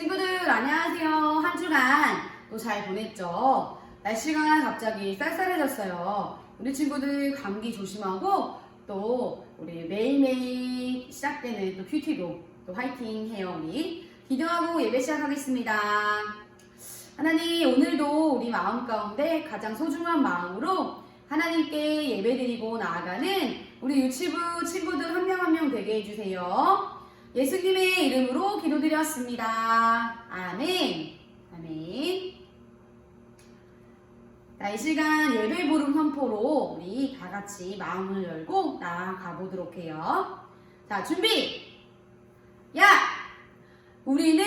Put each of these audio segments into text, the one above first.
친구들 안녕하세요. 한 주간 또 잘 보냈죠? 날씨가 갑자기 쌀쌀해졌어요. 우리 친구들 감기 조심하고 또 우리 매일매일 시작되는 또 큐티도 또 화이팅 해요 우리. 기도하고 예배 시작하겠습니다. 하나님 오늘도 우리 마음 가운데 가장 소중한 마음으로 하나님께 예배드리고 나아가는 우리 유치부 친구들 한 명 한 명 되게 해주세요. 예수님의 이름으로 기도드렸습니다. 아멘. 아멘. 자, 이 시간 예배 부름 선포로 우리 다 같이 마음을 열고 나아가 보도록 해요. 자, 준비! 야! 우리는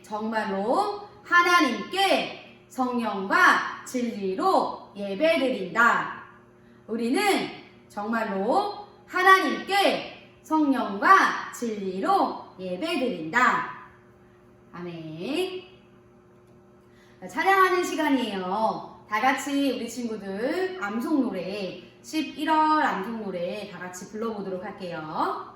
정말로 하나님께 성령과 진리로 예배 드린다. 우리는 정말로 하나님께 성령과 진리로 예배드린다. 아멘. 자, 찬양하는 시간이에요. 다 같이 우리 친구들 암송 노래 11월 암송 노래 다 같이 불러보도록 할게요.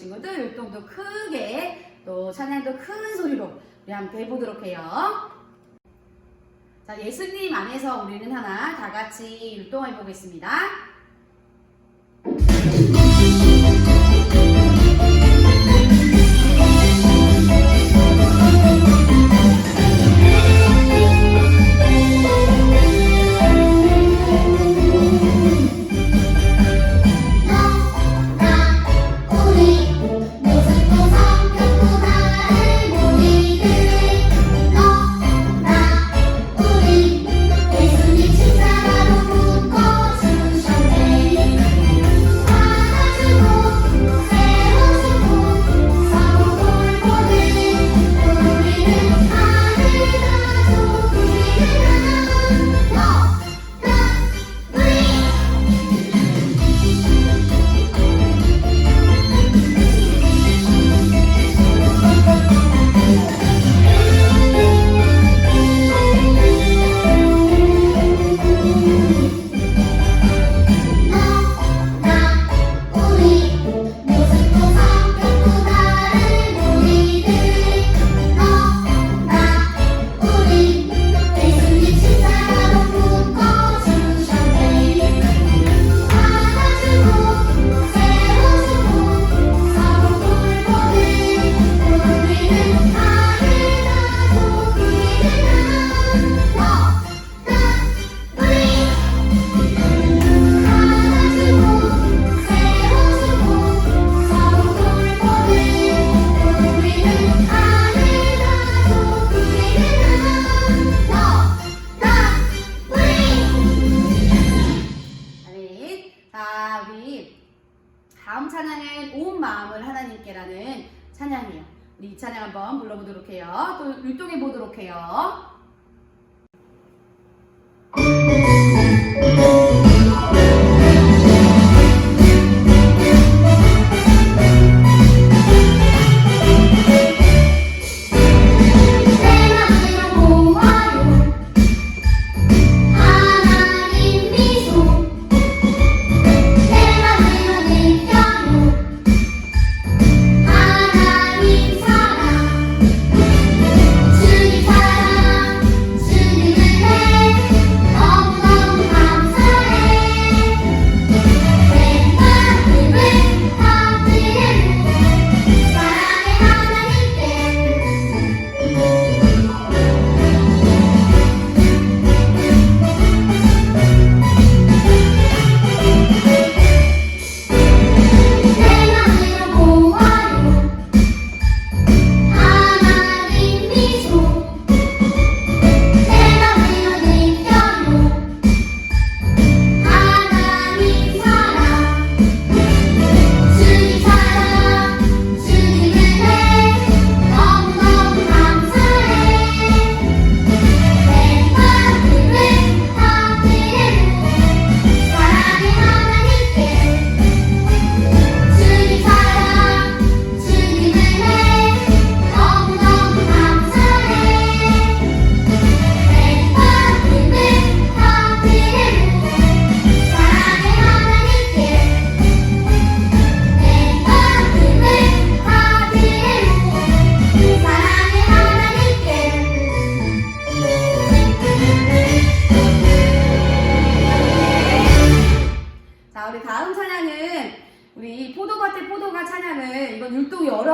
친구들 율동도 크게 또 찬양도 큰 소리로 우리 함께 해보도록 해요. 자, 예수님 안에서 우리는 하나 다 같이 율동해 보겠습니다.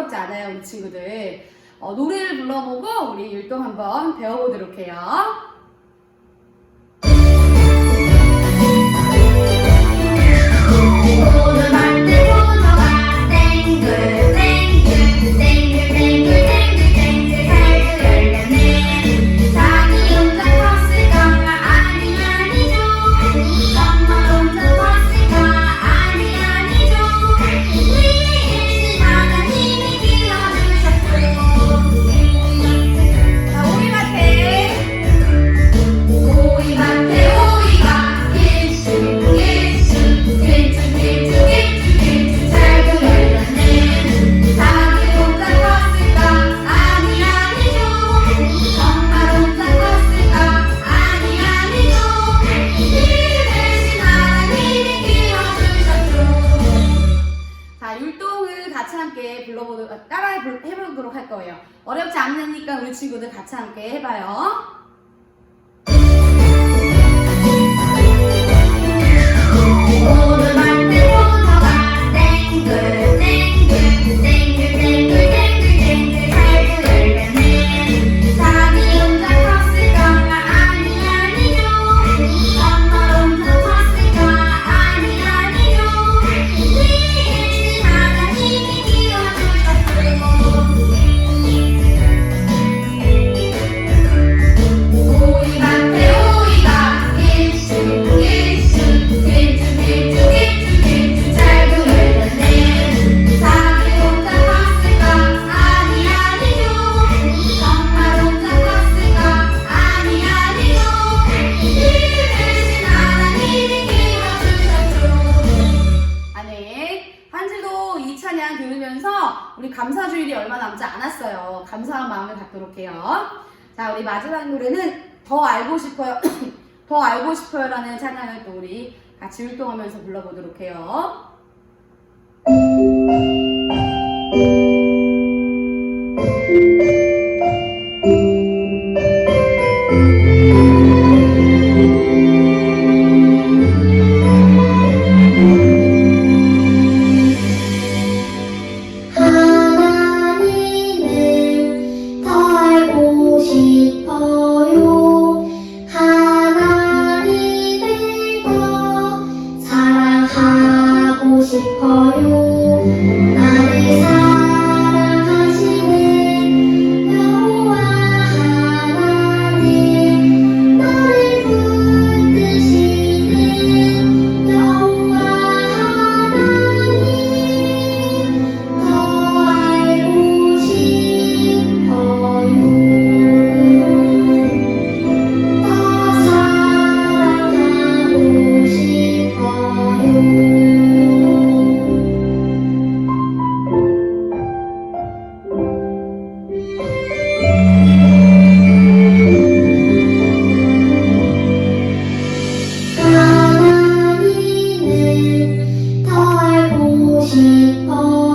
부끄럽지 않아요, 이 친구들. 어, 노래를 불러보고 우리 율동 한번 배워보도록 해요. 거예요. 어렵지 않으니까 우리 친구들 같이 함께 해봐요. 오늘 말대로 더 땡글 마지막 노래는 더 알고 싶어요. 더 알고 싶어요라는 찬양을 또 우리 같이 활동하면서 불러보도록 해요. 爱不喜。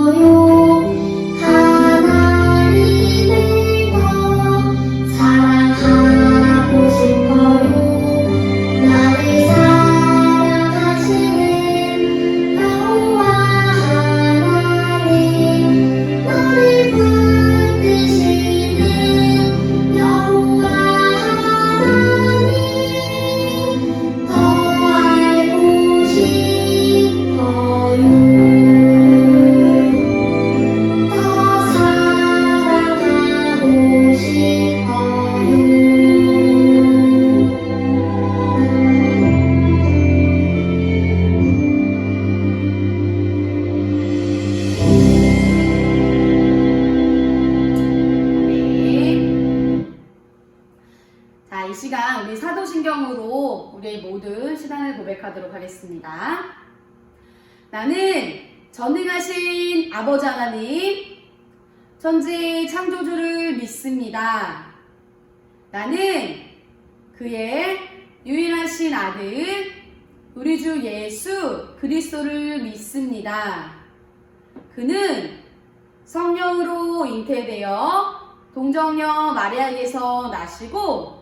이 시간 우리 사도신경으로 우리 모두 시간을 고백하도록 하겠습니다. 나는 전능하신 아버지 하나님, 천지 창조주를 믿습니다. 나는 그의 유일하신 아들, 우리 주 예수 그리스도를 믿습니다. 그는 성령으로 잉태되어 동정녀 마리아에게서 나시고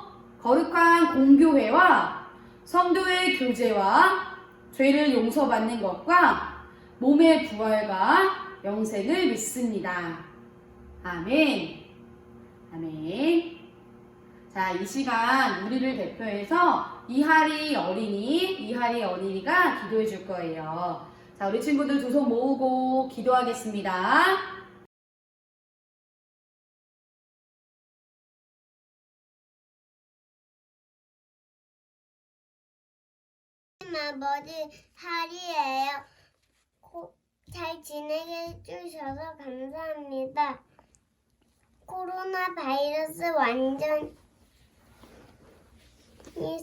거룩한 공교회와 성도의 교제와 죄를 용서받는 것과 몸의 부활과 영생을 믿습니다. 아멘. 아멘. 자, 이 시간 우리를 대표해서 이하리 어린이, 이하리 어린이가 기도해 줄 거예요. 자, 우리 친구들 두 손 모으고 기도하겠습니다. 아버지 하리예요. 고- 잘 지내게 해주셔서 감사합니다. 코로나 바이러스 완전히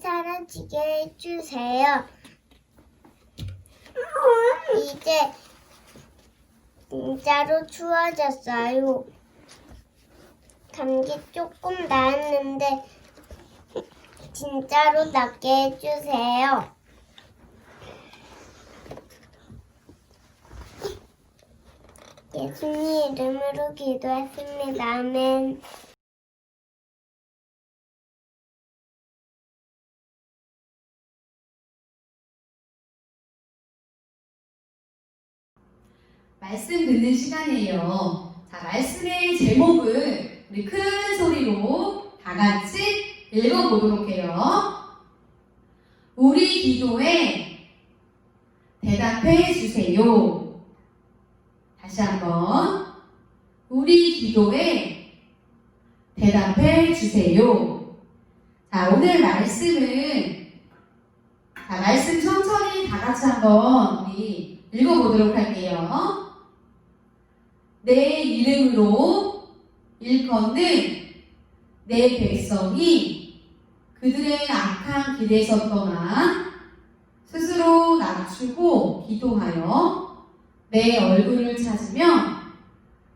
사라지게 해주세요. 이제 진짜로 추워졌어요. 감기 조금 나았는데 진짜로 낫게 해주세요. 예수님 이름으로 기도했습니다. 아멘. 말씀 듣는 시간이에요. 자, 말씀의 제목을 우리 큰 소리로 다 같이 읽어보도록 해요. 우리 기도에 대답해 주세요. 다시 한번. 우리 기도에 대답해 주세요. 자, 오늘 말씀은, 자, 말씀 천천히 다 같이 한번 우리 읽어보도록 할게요. 내 이름으로 일컫는 내 백성이 그들의 악한 길에서 떠나 스스로 낮추고 기도하여 내 얼굴을 찾으며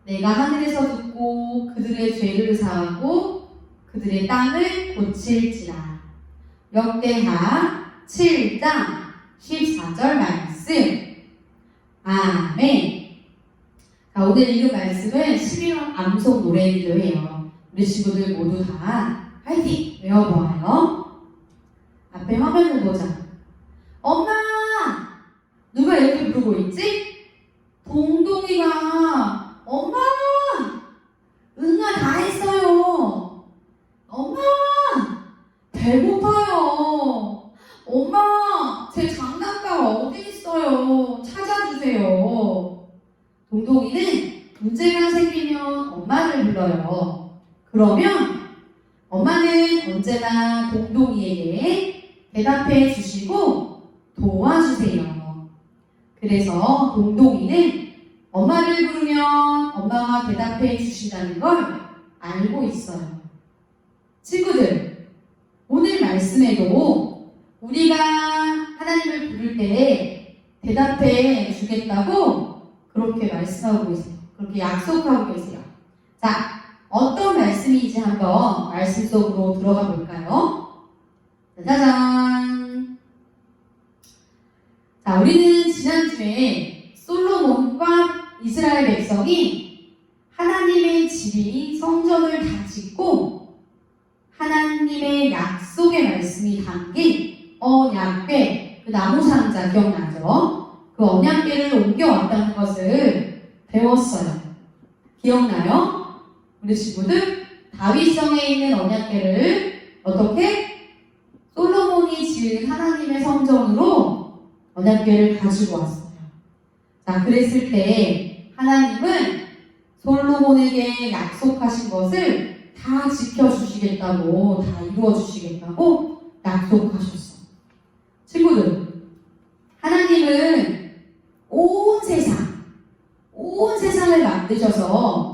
내가 하늘에서 듣고 그들의 죄를 사하고 그들의 땅을 고칠지라. 역대하 7장 14절 말씀. 아멘. 자, 오늘 읽은 말씀은 11월 암송 노래이기도 해요. 우리 친구들 모두 다 화이팅! 외워보아요. 앞에 화면을 보자. 엄마! 누가 이렇게 부르고 있지? 동동이가 엄마! 응아 다 했어요. 엄마! 배고파요. 엄마! 제 장난감 어디 있어요? 찾아주세요. 동동이는 문제가 생기면 엄마를 불러요. 그러면 엄마는 언제나 동동이에게 대답해 주시고 도와주세요. 그래서 동동이는 엄마를 부르면 엄마가 대답해 주신다는 걸 알고 있어요. 친구들, 오늘 말씀에도 우리가 하나님을 부를 때 대답해 주겠다고 그렇게 말씀하고 계세요. 그렇게 약속하고 계세요. 자, 어떤 말씀인지 한번 말씀 속으로 들어가 볼까요? 짜잔! 자, 우리는 지난주에 솔로몬과 이스라엘 백성이 하나님의 집이 성전을 다 짓고 하나님의 약속의 말씀이 담긴 언약궤, 그 나무 상자 기억나죠? 그 언약궤를 옮겨왔다는 것을 배웠어요. 기억나요? 우리 친구들 다윗성에 있는 언약궤를 어떻게 솔로몬이 지은 하나님의 성전으로 언약궤를 가지고 왔어요. 자, 그랬을 때 하나님은 솔로몬에게 약속하신 것을 다 지켜주시겠다고, 다 이루어주시겠다고 약속하셨어. 친구들, 하나님은 온 세상, 온 세상을 만드셔서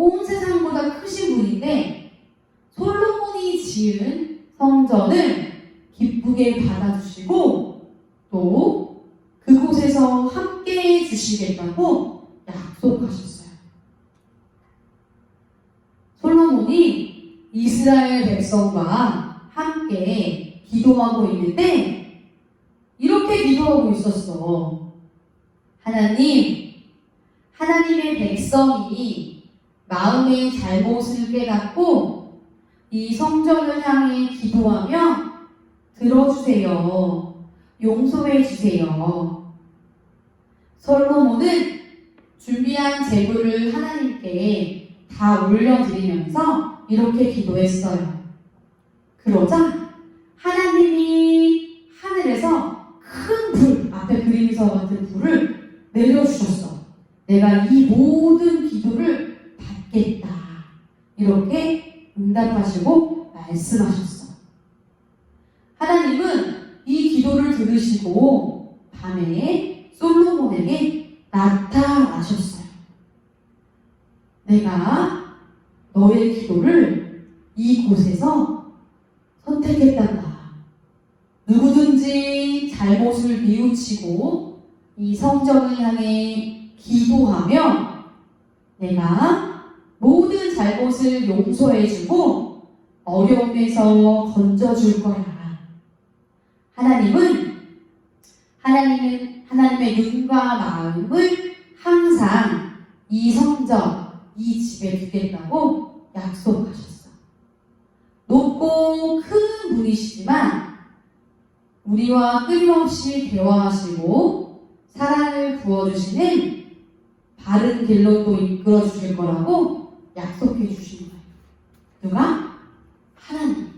온 세상보다 크신 분인데 솔로몬이 지은 성전을 기쁘게 받아주시고 또 그곳에서 함께 해주시고 주시겠다고 약속하셨어요. 솔로몬이 이스라엘 백성과 함께 기도하고 있는데 이렇게 기도하고 있었어. 하나님, 하나님의 백성이 마음의 잘못을 깨닫고 이 성전을 향해 기도하며 들어주세요. 용서해 주세요. 솔로몬은 준비한 제물을 하나님께 다 올려드리면서 이렇게 기도했어요. 그러자 하나님이 하늘에서 큰 불, 앞에 그림에서 같은 불을 내려주셨어. 내가 이 모든 기도를 받겠다. 이렇게 응답하시고 말씀하셨어. 하나님은 이 기도를 들으시고 밤에 솔로몬에게 나타나셨어요. 내가 너의 기도를 이곳에서 선택했단다. 누구든지 잘못을 뉘우치고 이 성전을 향해 기도하며 내가 모든 잘못을 용서해주고 어려움에서 건져줄 거야. 하나님은 하나님은 하나님의 눈과 마음을 항상 이 성전, 이 집에 두겠다고 약속하셨어. 높고 큰 분이시지만 우리와 끊임없이 대화하시고 사랑을 부어주시는 바른 길로 또 이끌어 주실 거라고 약속해 주신 거예요. 누가? 하나님.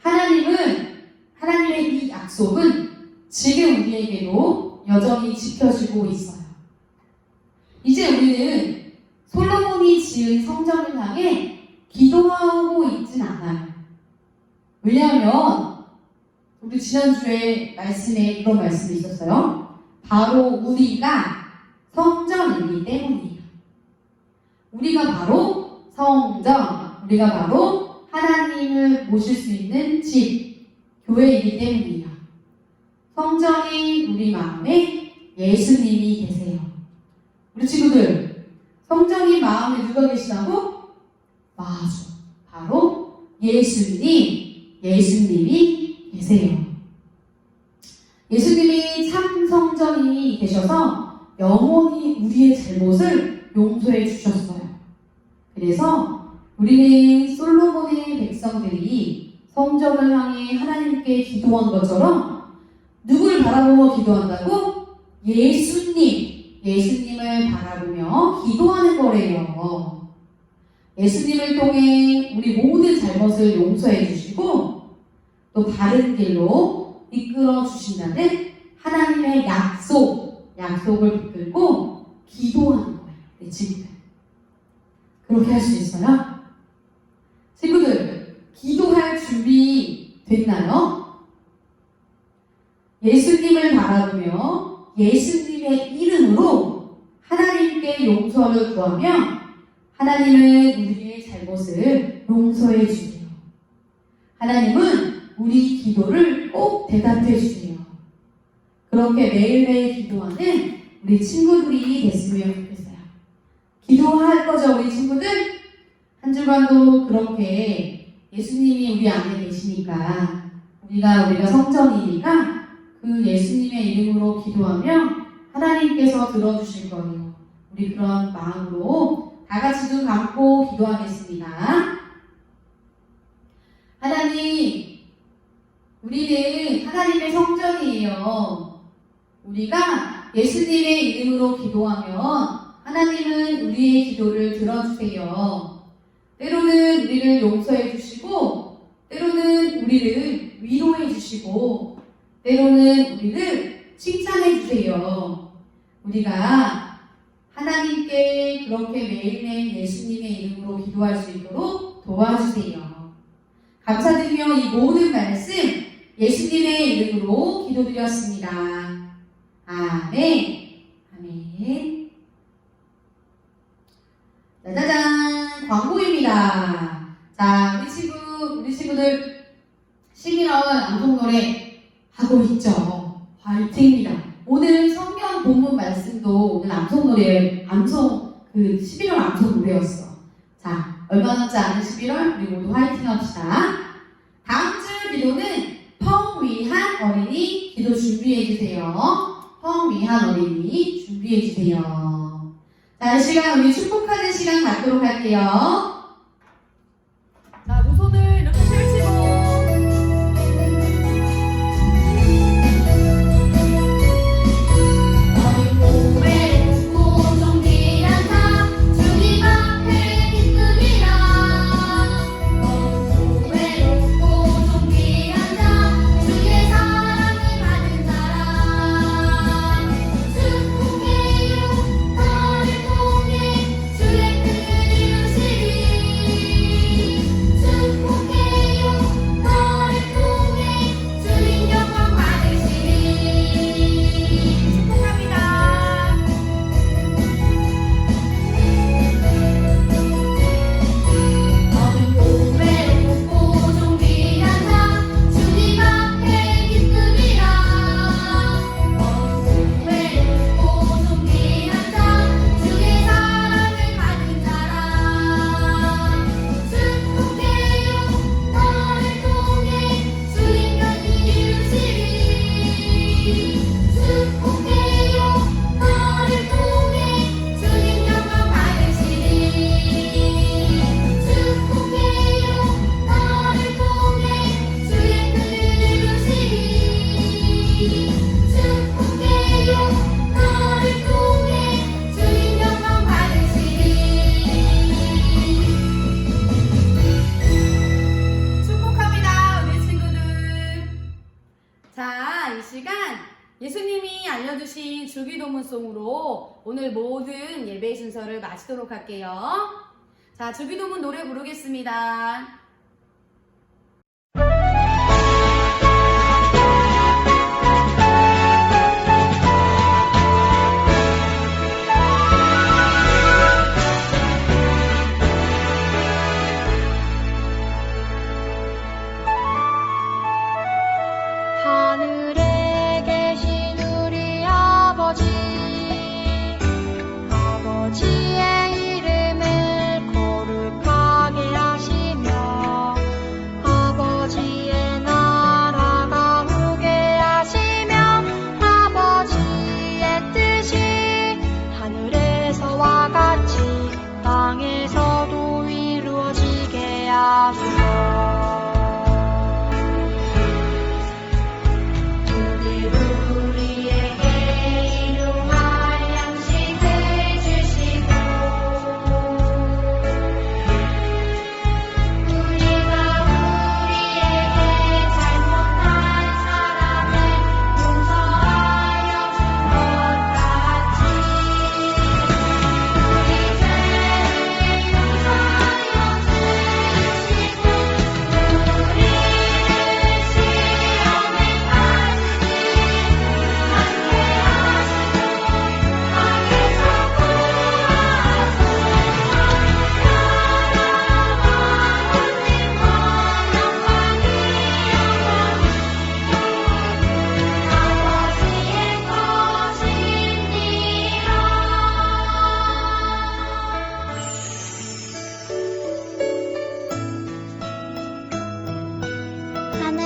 하나님은 하나님의 이 약속은 지금 우리에게도 여전히 지켜지고 있어요. 이제 우리는 솔로몬이 지은 성전을 향해 기도하고 있진 않아요. 왜냐하면 우리 지난주에 말씀에 이런 말씀이 있었어요. 바로 우리가 성전이기 때문이에요. 우리가 바로 성전, 우리가 바로 하나님을 모실 수 있는 집, 교회이기 때문이에요. 성전이 우리 마음에 예수님이 계세요. 우리 친구들, 성전이 마음에 누가 계시다고? 맞아. 바로 예수님, 예수님이 계세요. 예수님이 참 성전이 되셔서 영원히 우리의 잘못을 용서해 주셨어요. 그래서 우리는 솔로몬의 백성들이 성전을 향해 하나님께 기도한 것처럼 누굴 바라보며 기도한다고? 예수님, 예수님을 바라보며 기도하는 거래요. 예수님을 통해 우리 모든 잘못을 용서해 주시고 또 바른 길로 이끌어 주신다는 하나님의 약속, 약속을 붙들고 기도하는 거예요. 내 친구들. 그렇게 할 수 있어요? 친구들, 기도할 준비 됐나요? 예수님을 바라보며 예수님의 이름으로 하나님께 용서를 구하며 하나님은 우리의 잘못을 용서해 주세요. 하나님은 우리 기도를 꼭 대답해 주세요. 그렇게 매일매일 기도하는 우리 친구들이 됐으면 좋겠어요. 기도할 거죠, 우리 친구들? 한 주간도 그렇게 예수님이 우리 안에 계시니까 우리가 우리가 성전이니까 그 예수님의 이름으로 기도하면 하나님께서 들어주실 거예요. 우리 그런 마음으로 다 같이 눈 감고 기도하겠습니다. 하나님, 우리는 하나님의 성전이에요. 우리가 예수님의 이름으로 기도하면 하나님은 우리의 기도를 들어주세요. 때로는 우리를 용서해 주시고, 때로는 우리를 위로해 주시고, 때로는 우리를 칭찬해 주세요. 우리가 하나님께 그렇게 매일매일 예수님의 이름으로 기도할 수 있도록 도와주세요. 감사드리며 이 모든 말씀 예수님의 이름으로 기도드렸습니다. 아멘. 아멘. 짜자잔 광고입니다. 자 우리 친구 우리 친구들 11월 암송 노래 하고 있죠. 화이팅입니다. 오늘 성경 본문 말씀도 오늘 암송 노래, 암송, 그 11월 암송 노래였어. 자, 얼마 남지 않은 11월, 우리 모두 화이팅 합시다. 다음 주 기도는 펑 위한 어린이 기도 준비해주세요. 펑 위한 어린이 준비해주세요. 자, 이 시간 우리 축복하는 시간 갖도록 할게요. 자, 주기도문 노래 부르겠습니다.